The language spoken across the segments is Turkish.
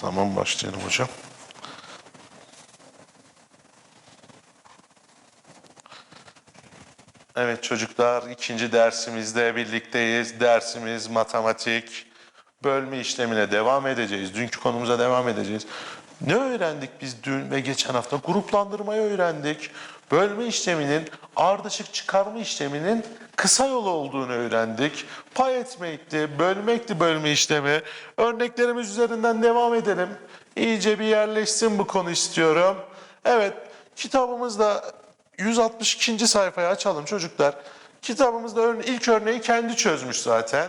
Tamam başlayalım hocam. Evet çocuklar ikinci dersimizde birlikteyiz. Dersimiz matematik. Bölme işlemine devam edeceğiz. Dünkü konumuza devam edeceğiz. Ne öğrendik biz dün ve geçen hafta? Gruplandırmayı öğrendik. Bölme işleminin ardışık çıkarma işleminin kısa yolu olduğunu öğrendik. Pay etmekti, bölmekti bölme işlemi. Örneklerimiz üzerinden devam edelim. İyice bir yerleşsin bu konu istiyorum. Evet, kitabımızda 162. sayfayı açalım çocuklar. Kitabımızda ilk örneği kendi çözmüş zaten.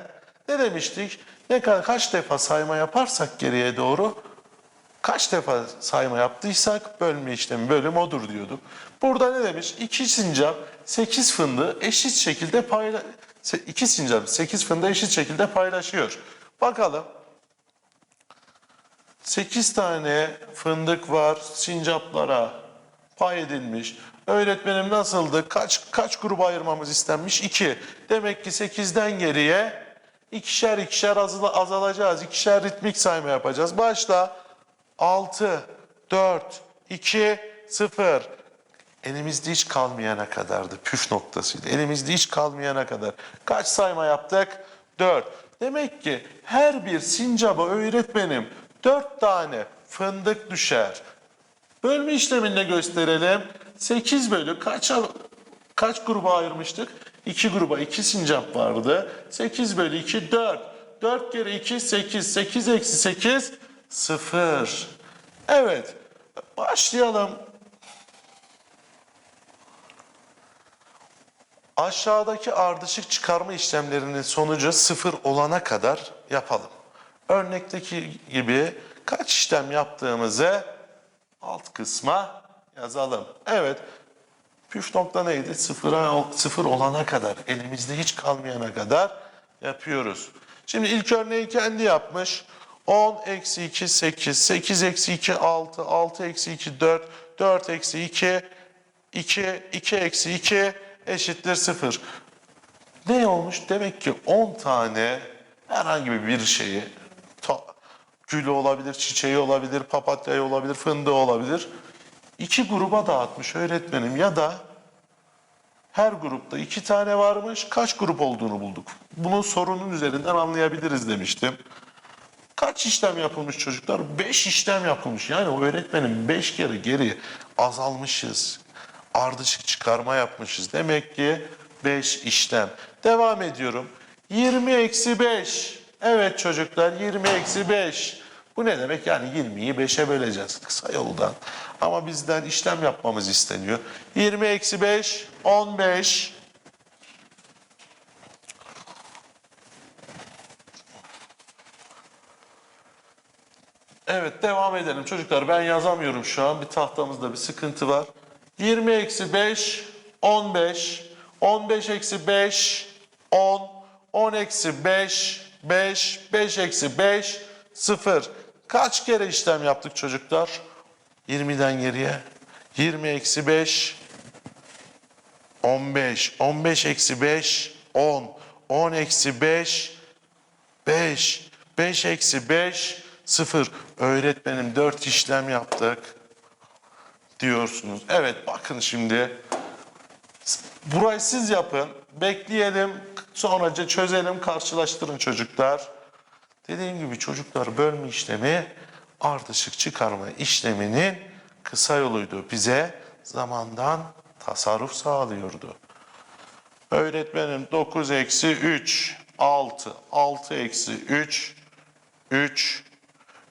Ne demiştik? Ne kadar kaç defa sayma yaparsak geriye doğru kaç defa sayma yaptıysak bölme işlemi bölüm odur diyorduk. Burada ne demiş? İki sincap 8 fındığı eşit şekilde payla se- iki sincap 8 fındığı eşit şekilde paylaşıyor. Bakalım. 8 tane fındık var sincaplara pay edilmiş. Öğretmenim nasıldı? Kaç kaç gruba ayırmamız istenmiş? 2. Demek ki 8'den geriye ikişer ikişer azal- azalacağız. İkişer ritmik sayma yapacağız. Başla. 6, 4, 2, 0. Elimizde hiç kalmayana kadardı. Püf noktasıydı. Elimizde hiç kalmayana kadar. Kaç sayma yaptık? 4. Demek ki her bir sincaba öğretmenim 4 tane fındık düşer. Bölme işleminde gösterelim. 8 bölü kaç kaç gruba ayırmıştık? 2 gruba 2 sincap vardı. 8 bölü 2 4. 4 kere 2 8. 8 eksi 8 0. Evet. Başlayalım. Aşağıdaki ardışık çıkarma işlemlerinin sonucu sıfır olana kadar yapalım. Örnekteki gibi kaç işlem yaptığımızı alt kısma yazalım. Evet. Püf nokta neydi? Sıfıra, sıfır olana kadar, elimizde hiç kalmayana kadar yapıyoruz. Şimdi ilk örneği kendi yapmış. 10 eksi 2 8, 8 eksi 2 6, 6 eksi 2 4, 4 eksi 2 2, 2 eksi 2 eşittir 0. Ne olmuş? Demek ki 10 tane herhangi bir şeyi, gülü olabilir, çiçeği olabilir, papatyayı olabilir, fındığı olabilir. İki gruba dağıtmış öğretmenim ya da her grupta iki tane varmış, kaç grup olduğunu bulduk. Bunu sorunun üzerinden anlayabiliriz demiştim. Kaç işlem yapılmış çocuklar? Beş işlem yapılmış. Yani o öğretmenin beş kere geri azalmışız. Ardışık çıkarma yapmışız. Demek ki beş işlem. Devam ediyorum. 20 eksi 5. Evet çocuklar 20 eksi 5. Bu ne demek? Yani 20'yi 5'e böleceğiz kısa yoldan. Ama bizden işlem yapmamız isteniyor. 20 eksi 5, 15. Evet devam edelim çocuklar. Ben yazamıyorum şu an. Bir tahtamızda bir sıkıntı var. 20 eksi 5, 15. 15 eksi 5, 10. 10 eksi 5, 5. 5 eksi 5, 0. Kaç kere işlem yaptık çocuklar? 20'den geriye. 20 eksi 5, 15. 15 eksi 5, 10. 10 eksi 5, 5. 5 eksi 5, 0. Öğretmenim 4 işlem yaptık diyorsunuz. Evet bakın şimdi. Burayı siz yapın. Bekleyelim. Sonraca çözelim, karşılaştırın çocuklar. Dediğim gibi çocuklar bölme işlemi ardışık çıkarma işleminin kısa yoluydu. Bize zamandan tasarruf sağlıyordu. Öğretmenim 9 eksi 3, 6, 6 eksi 3, 3,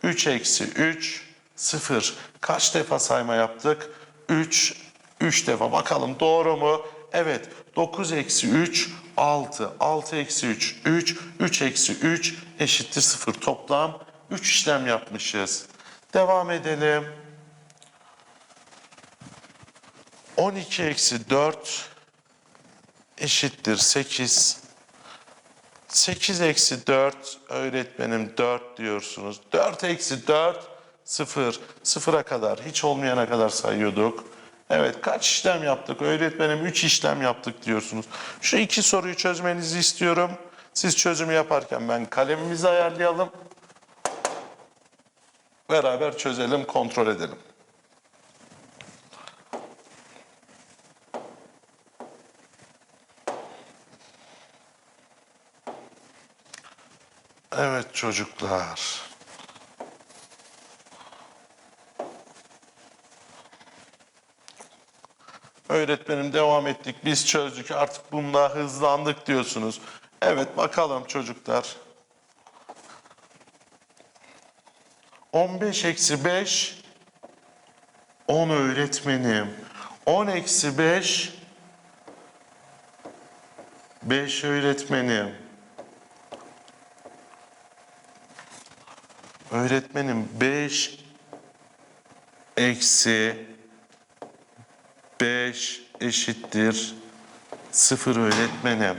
3 eksi 3, 0. Kaç defa sayma yaptık? 3, 3 defa. Bakalım doğru mu? Evet. 9 eksi 3, 6. 6 eksi 3, 3. 3 eksi 3 eşittir 0. Toplam 3 işlem yapmışız. Devam edelim. 12 eksi 4 eşittir 8. 8 eksi 4 öğretmenim 4 diyorsunuz. 4 eksi 4 0. Sıfıra kadar hiç olmayana kadar sayıyorduk. Evet kaç işlem yaptık? Öğretmenim 3 işlem yaptık diyorsunuz. Şu iki soruyu çözmenizi istiyorum. Siz çözümü yaparken ben kalemimizi ayarlayalım. Beraber çözelim, kontrol edelim. Evet çocuklar. Öğretmenim devam ettik. Biz çözdük. Artık bunda hızlandık diyorsunuz. Evet bakalım çocuklar. 15 eksi 5 10 öğretmenim. 10 eksi 5 5 öğretmenim. Öğretmenim 5 eksi 5 eşittir 0 öğretmenim.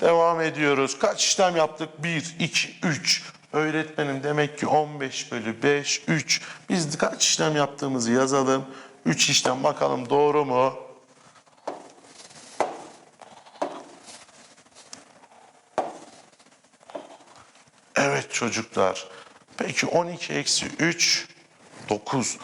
Devam ediyoruz. Kaç işlem yaptık? 1, 2, 3. Öğretmenim demek ki 15 bölü 5, 3. Biz kaç işlem yaptığımızı yazalım. 3 işlem bakalım doğru mu? Evet çocuklar. Peki 12 eksi 3, 9.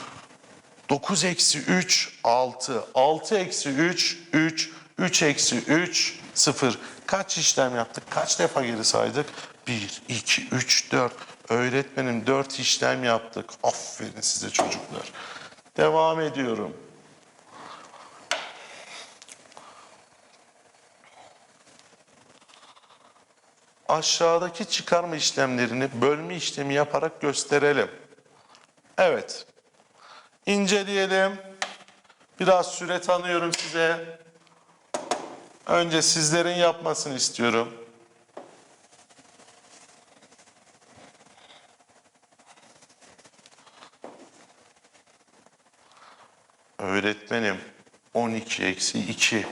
9 eksi 3, 6. 6 eksi 3, 3. 3 eksi 3, 0. Kaç işlem yaptık? Kaç defa geri saydık? 1, 2, 3, 4. Öğretmenim 4 işlem yaptık. Aferin size çocuklar. Devam ediyorum. Aşağıdaki çıkarma işlemlerini bölme işlemi yaparak gösterelim. Evet. İnceleyelim. Biraz süre tanıyorum size. Önce sizlerin yapmasını istiyorum. Öğretmenim 12 eksi 2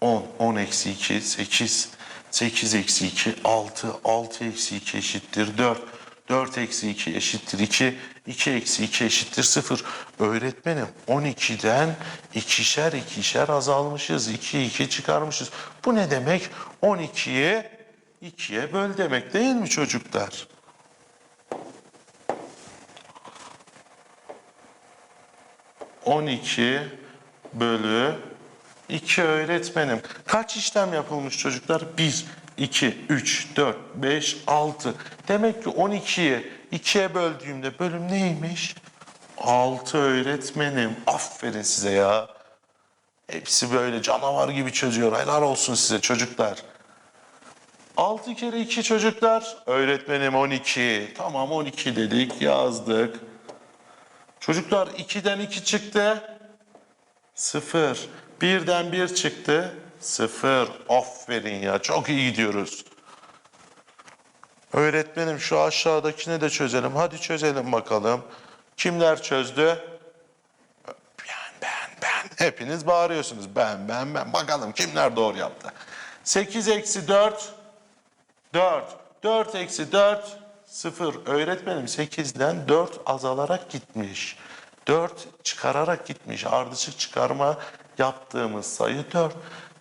10 10 eksi 2 8 8 eksi 2 6 6 eksi 2 eşittir 4 4 eksi 2 eşittir 2 2 eksi 2 eşittir 0 öğretmenim 12'den ikişer ikişer azalmışız 2 2 çıkarmışız. Bu ne demek? 12'ye 2'ye böl demek değil mi çocuklar? On iki bölü 2 öğretmenim. Kaç işlem yapılmış çocuklar? 1, 2, 3, 4, 5, 6. Demek ki 12'yi 2'ye böldüğümde bölüm neymiş? 6 öğretmenim. Aferin size ya. Hepsi böyle canavar gibi çözüyor. Helal olsun size çocuklar. 6 kere 2 çocuklar. Öğretmenim 12. Tamam 12 dedik yazdık. Çocuklar 2'den 2 çıktı. Sıfır. Birden bir çıktı. Sıfır. Aferin ya. Çok iyi gidiyoruz. Öğretmenim şu aşağıdakini de çözelim. Hadi çözelim bakalım. Kimler çözdü? Ben, ben, ben. Hepiniz bağırıyorsunuz. Ben, ben, ben. Bakalım kimler doğru yaptı. 8 eksi 4. 4. 4 eksi 4. 0. Öğretmenim 8'den 4 azalarak gitmiş. 4 çıkararak gitmiş. Ardışık çıkarma yaptığımız sayı 4.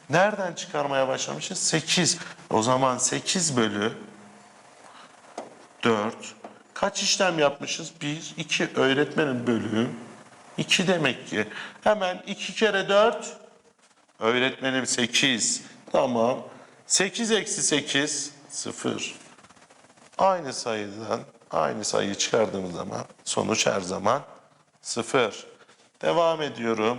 Nereden çıkarmaya başlamışız? 8. O zaman 8 bölü 4. Kaç işlem yapmışız? 1, 2 öğretmenin bölü 2 demek ki. Hemen 2 kere 4 öğretmenim 8. Tamam. 8 eksi 8 0. Aynı sayıdan aynı sayıyı çıkardığımız zaman sonuç her zaman 0. Devam ediyorum.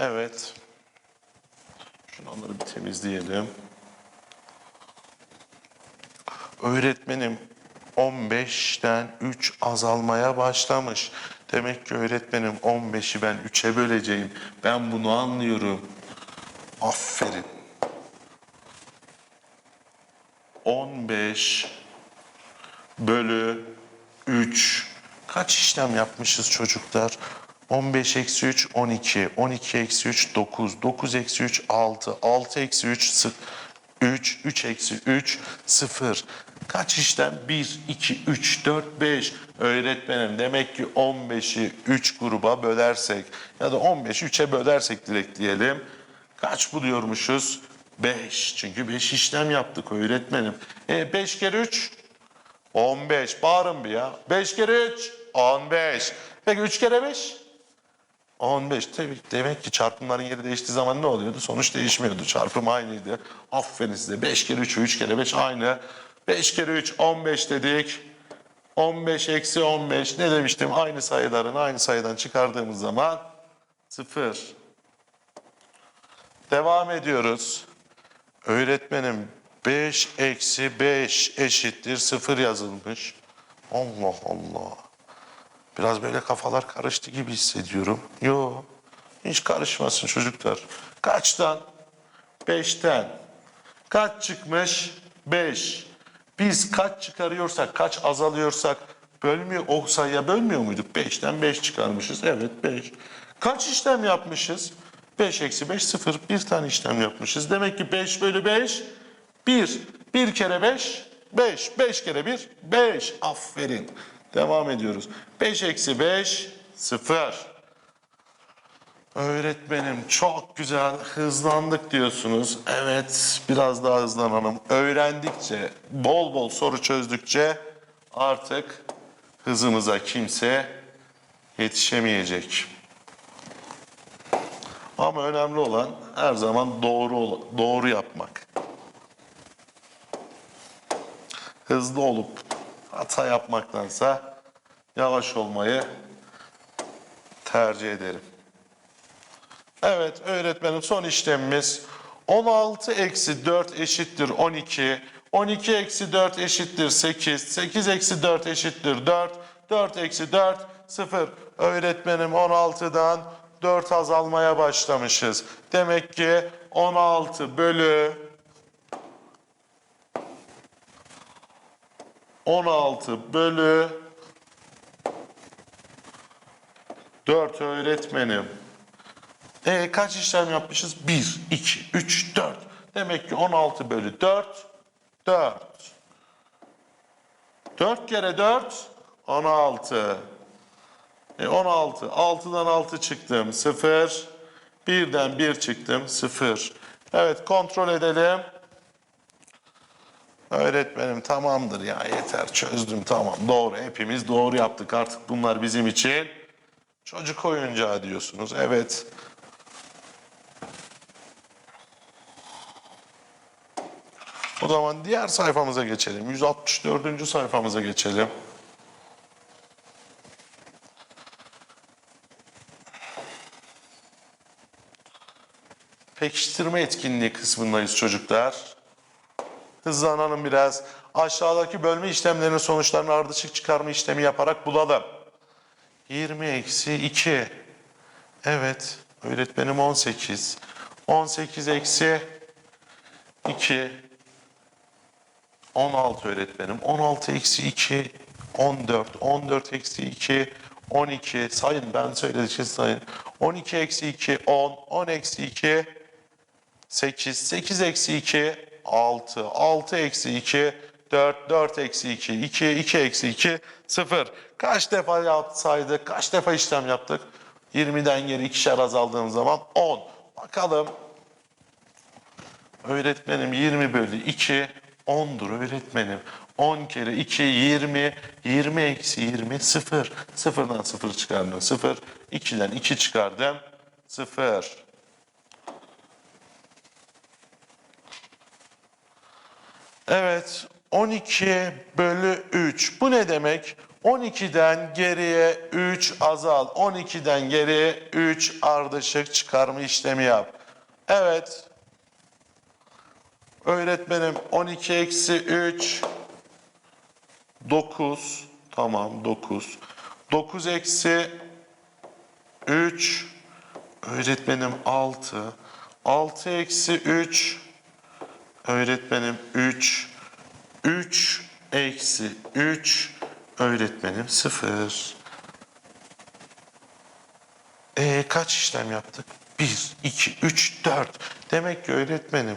Evet. Şunları bir temizleyelim. Öğretmenim 15'ten 3 azalmaya başlamış. Demek ki öğretmenim 15'i ben 3'e böleceğim. Ben bunu anlıyorum. Aferin. 15 bölü 3. Kaç işlem yapmışız çocuklar? 15 eksi 3 12. 12 eksi 3 9. 9 eksi 3 6. 6 eksi 3 3. 3 eksi 3 0. Kaç işlem? 1, 2, 3, 4, 5. Öğretmenim demek ki 15'i 3 gruba bölersek ya da 15'i 3'e bölersek direkt diyelim. Kaç buluyormuşuz? 5. Çünkü 5 işlem yaptık öğretmenim. E 5 kere 3 15. Bağırın bir ya. 5 kere 3 15. Peki 3 kere 5? 15. Tabii demek ki çarpımların yeri değiştiği zaman ne oluyordu? Sonuç değişmiyordu. Çarpım aynıydı. Aferin size. 5 kere 3, 3 kere 5 aynı. 5 kere 3, 15 dedik. 15 eksi 15. Ne demiştim? Aynı sayıların aynı sayıdan çıkardığımız zaman 0. Devam ediyoruz. Öğretmenim 5 eksi 5 eşittir 0 yazılmış. Allah Allah. Biraz böyle kafalar karıştı gibi hissediyorum. Yo, hiç karışmasın çocuklar. Kaçtan? Beşten. Kaç çıkmış? Beş. Biz kaç çıkarıyorsak, kaç azalıyorsak bölmüyor, o sayıya bölmüyor muyduk? Beşten beş çıkarmışız. Evet beş. Kaç işlem yapmışız? Beş eksi beş sıfır. Bir tane işlem yapmışız. Demek ki beş bölü beş bir. Bir kere beş, beş. Beş kere bir, beş. Aferin. Devam ediyoruz. Beş eksi beş, sıfır. Öğretmenim çok güzel hızlandık diyorsunuz. Evet biraz daha hızlanalım. Öğrendikçe, bol bol soru çözdükçe artık hızımıza kimse yetişemeyecek. Ama önemli olan her zaman doğru doğru yapmak. Hızlı olup hata yapmaktansa yavaş olmayı tercih ederim. Evet öğretmenim son işlemimiz 16 eksi 4 eşittir 12. 12 eksi 4 eşittir 8. 8 eksi 4 eşittir 4. 4 eksi 4 0. Öğretmenim 16'dan 4 azalmaya başlamışız. Demek ki 16 bölü 16 bölü 4 öğretmenim. E, kaç işlem yapmışız? 1, 2, 3, 4. Demek ki 16 bölü 4, 4. 4 kere 4, 16. E, 16. 6'dan 6 çıktım, 0. 1'den 1 çıktım, 0. Evet, kontrol edelim. Öğretmenim tamamdır ya yeter çözdüm tamam doğru hepimiz doğru yaptık artık bunlar bizim için çocuk oyuncağı diyorsunuz evet. O zaman diğer sayfamıza geçelim 164. sayfamıza geçelim. Pekiştirme etkinliği kısmındayız çocuklar. Hızlanalım biraz. Aşağıdaki bölme işlemlerinin sonuçlarını ardışık çıkarma işlemi yaparak bulalım. 20 eksi 2. Evet. Öğretmenim 18. 18 eksi 2. 16 öğretmenim. 16 eksi 2. 14. 14 eksi 2. 12. Sayın ben söyledikçe sayın. 12 eksi 2. 10. 10 eksi 2. 8, 8 eksi 2, 6, 6 eksi 2, 4, 4 eksi 2, 2, 2 eksi 2, 0. Kaç defa yapsaydık, kaç defa işlem yaptık? 20'den geri ikişer azaldığım zaman 10. Bakalım. Öğretmenim 20 bölü 2, 10'dur öğretmenim. 10 kere 2, 20, 20 eksi 20, 0. 0'dan 0 çıkardım, 0. 2'den 2 çıkardım, 0. Evet, 12 bölü 3. Bu ne demek? 12'den geriye 3 azal. 12'den geriye 3 ardışık çıkarma işlemi yap. Evet. Öğretmenim 12 eksi 3 9. Tamam 9. 9 eksi 3 öğretmenim 6. 6 eksi 3 Öğretmenim 3. 3 eksi 3 öğretmenim 0. kaç işlem yaptık? 1, 2, 3, 4. Demek ki öğretmenim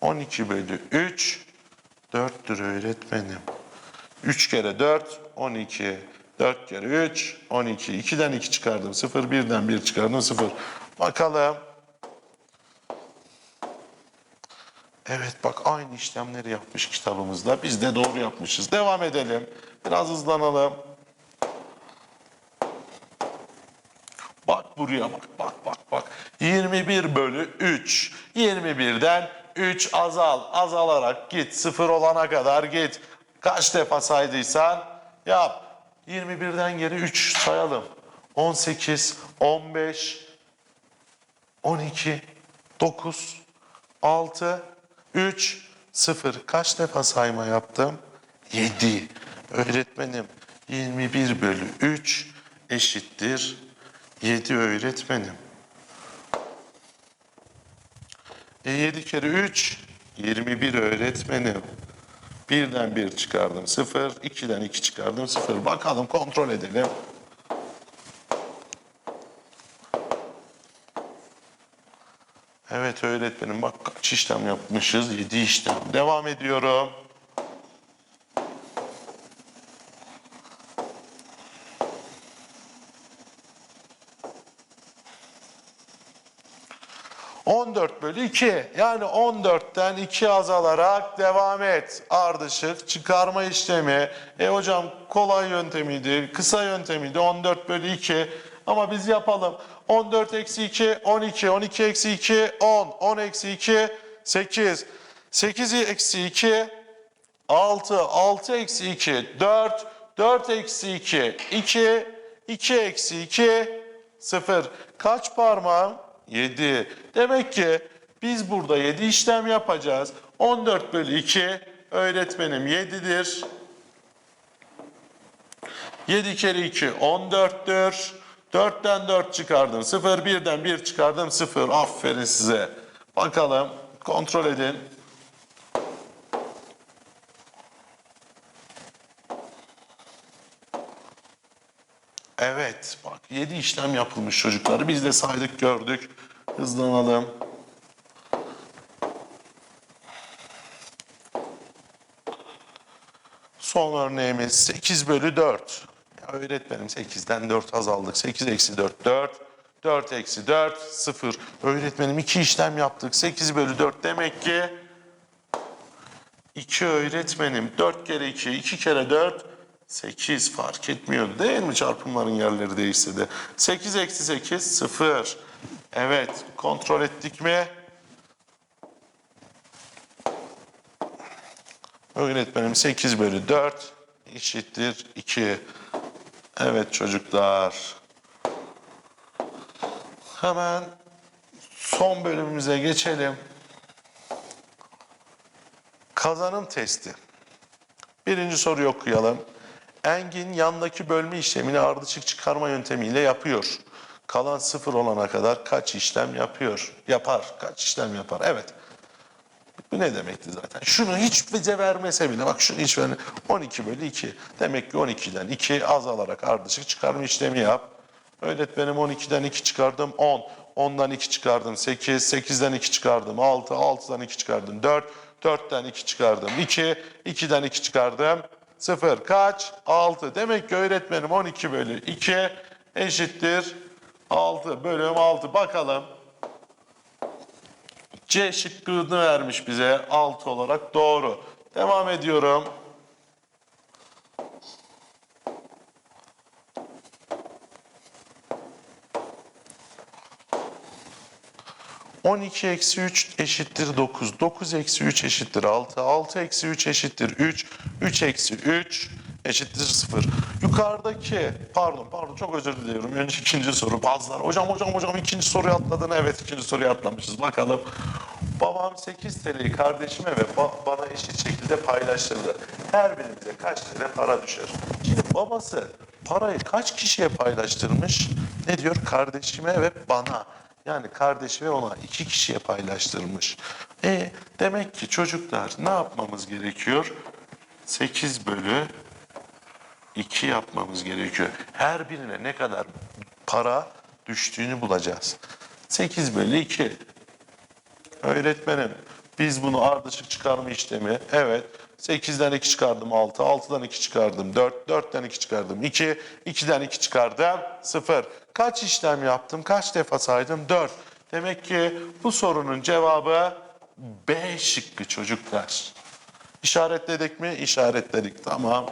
12 bölü 3 4'tür öğretmenim. 3 kere 4, 12. 4 kere 3, 12. 2'den 2 çıkardım. 0, 1'den 1 çıkardım. 0. Bakalım. Evet bak aynı işlemleri yapmış kitabımızda. Biz de doğru yapmışız. Devam edelim. Biraz hızlanalım. Bak buraya bak bak bak bak. 21 bölü 3. 21'den 3 azal. Azalarak git. Sıfır olana kadar git. Kaç defa saydıysan yap. 21'den geri 3 sayalım. 18, 15, 12, 9, 6, 3, 0. Kaç defa sayma yaptım? 7. Öğretmenim 21 bölü 3 eşittir 7 öğretmenim. E 7 kere 3 21 öğretmenim. Birden 1 çıkardım 0, 2'den 2 çıkardım 0. Bakalım kontrol edelim. Evet öğretmenim bak kaç işlem yapmışız? 7 işlem. Devam ediyorum. ...14 bölü 2. Yani 14'ten 2 azalarak devam et. Ardışık çıkarma işlemi. E hocam kolay yöntemiydi, kısa yöntemiydi. 14 bölü 2. Ama biz yapalım. 14 eksi 2, 12. 12 eksi 2, 10. 10 eksi 2, 8. 8 eksi 2, 6. 6 eksi 2, 4. 4 eksi 2, 2. 2 eksi 2, 0. Kaç parmağım? 7. Demek ki biz burada 7 işlem yapacağız. 14 bölü 2 öğretmenim 7'dir. 7 kere 2 14'tür. 4'ten 4 çıkardım 0. 1'den 1 çıkardım 0. Aferin size. Bakalım kontrol edin. Evet bak 7 işlem yapılmış çocukları. Biz de saydık gördük. Hızlanalım. Son örneğimiz 8 bölü 4. Öğretmenim 8'den 4 azaldık. 8 eksi 4 4. 4 eksi 4 0. Öğretmenim 2 işlem yaptık. 8 bölü 4 demek ki 2 öğretmenim. 4 kere 2, 2 kere 4 8 fark etmiyor değil mi çarpımların yerleri değişse de. 8 eksi 8 0. Evet kontrol ettik mi? Öğretmenim 8 bölü 4 eşittir 2. Evet çocuklar. Hemen son bölümümüze geçelim. Kazanım testi. Birinci soruyu okuyalım. Engin yandaki bölme işlemini ardışık çıkarma yöntemiyle yapıyor. Kalan sıfır olana kadar kaç işlem yapıyor? Yapar. Kaç işlem yapar? Evet. Bu ne demekti zaten? Şunu hiç bize vermese bile bak şunu hiç verme. 12 bölü 2. Demek ki 12'den 2 azalarak ardışık çıkarma işlemi yap. Öğretmenim 12'den 2 çıkardım 10. 10'dan 2 çıkardım 8. 8'den 2 çıkardım 6. 6'dan 2 çıkardım 4. 4'ten 2 çıkardım 2. 2'den 2 çıkardım 0. Kaç? 6. Demek ki öğretmenim 12 bölü 2 eşittir 6. Bölüm 6. Bakalım. C şıkkını vermiş bize 6 olarak doğru. Devam ediyorum. On iki eksi 3 eşittir 9. 9 eksi 3 eşittir 6. 6 eksi 3 eşittir 3. 3 eksi 3 eşittir 0. Yukarıdaki, pardon pardon çok özür diliyorum. Önce ikinci soru. Bazıları hocam hocam hocam ikinci soruyu atladın. Evet ikinci soruyu atlamışız. Bakalım. Babam 8 TL'yi kardeşime ve ba- bana eşit şekilde paylaştırdı. Her birimize kaç TL para düşer? Şimdi babası parayı kaç kişiye paylaştırmış? Ne diyor? Kardeşime ve bana. Yani kardeşi ve ona iki kişiye paylaştırmış. E demek ki çocuklar ne yapmamız gerekiyor? 8 bölü 2 yapmamız gerekiyor. Her birine ne kadar para düştüğünü bulacağız. 8 bölü 2. Öğretmenim biz bunu ardışık çıkarma işlemi evet 8'den 2 çıkardım 6, 6'dan 2 çıkardım 4, 4'ten 2 çıkardım 2, 2'den 2 çıkardım 0. Kaç işlem yaptım? Kaç defa saydım? 4. Demek ki bu sorunun cevabı B şıkkı çocuklar. İşaretledik mi? İşaretledik. Tamam.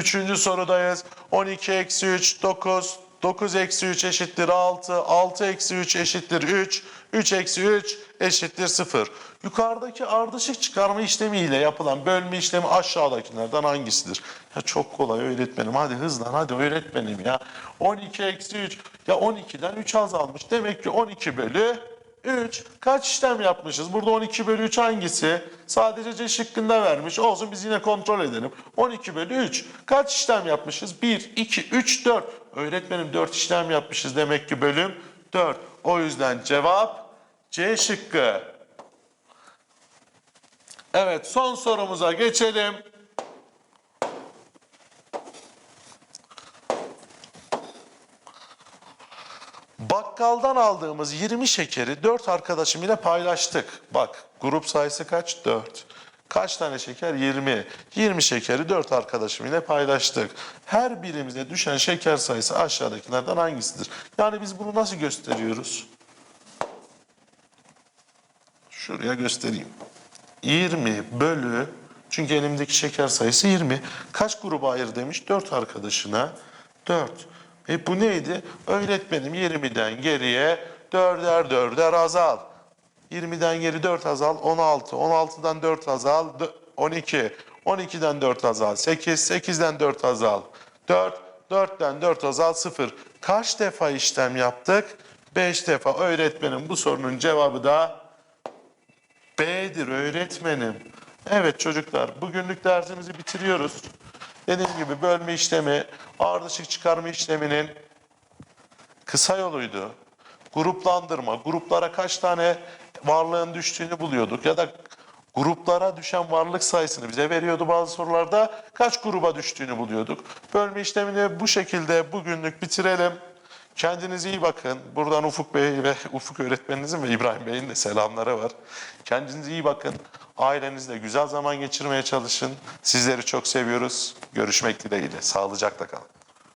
Üçüncü sorudayız. 12 eksi 3, 9. 9 eksi 3 eşittir 6. 6 eksi 3 eşittir 3. 3 eksi 3 eşittir 0. Yukarıdaki ardışık çıkarma işlemiyle yapılan bölme işlemi aşağıdakilerden hangisidir? Ya çok kolay öğretmenim. Hadi hızlan hadi öğretmenim ya. 12 eksi 3. Ya 12'den 3 azalmış. Demek ki 12 bölü 3. Kaç işlem yapmışız? Burada 12 bölü 3 hangisi? Sadece C şıkkında vermiş. Olsun biz yine kontrol edelim. 12 bölü 3. Kaç işlem yapmışız? 1, 2, 3, 4. Öğretmenim 4 işlem yapmışız. Demek ki bölüm 4. O yüzden cevap C şıkkı. Evet son sorumuza geçelim. Bakkaldan aldığımız 20 şekeri 4 arkadaşım ile paylaştık. Bak grup sayısı kaç? 4. Kaç tane şeker? 20. 20 şekeri 4 arkadaşım ile paylaştık. Her birimize düşen şeker sayısı aşağıdakilerden hangisidir? Yani biz bunu nasıl gösteriyoruz? Şuraya göstereyim. 20 bölü çünkü elimdeki şeker sayısı 20. Kaç gruba ayır demiş? 4 arkadaşına. 4. E bu neydi? Öğretmenim 20'den geriye 4'er 4'er azal. 20'den geri 4 azal 16. 16'dan 4 azal dö- 12. 12'den 4 azal 8. 8'den 4 azal 4. 4'ten 4 azal 0. Kaç defa işlem yaptık? 5 defa. Öğretmenim bu sorunun cevabı da B'dir öğretmenim. Evet çocuklar bugünlük dersimizi bitiriyoruz. Dediğim gibi bölme işlemi, ardışık çıkarma işleminin kısa yoluydu. Gruplandırma, gruplara kaç tane varlığın düştüğünü buluyorduk ya da gruplara düşen varlık sayısını bize veriyordu bazı sorularda. Kaç gruba düştüğünü buluyorduk. Bölme işlemini bu şekilde bugünlük bitirelim. Kendinize iyi bakın. Buradan Ufuk Bey ve Ufuk öğretmeninizin ve İbrahim Bey'in de selamları var. Kendinize iyi bakın. Ailenizle güzel zaman geçirmeye çalışın. Sizleri çok seviyoruz. Görüşmek dileğiyle. Sağlıcakla kalın.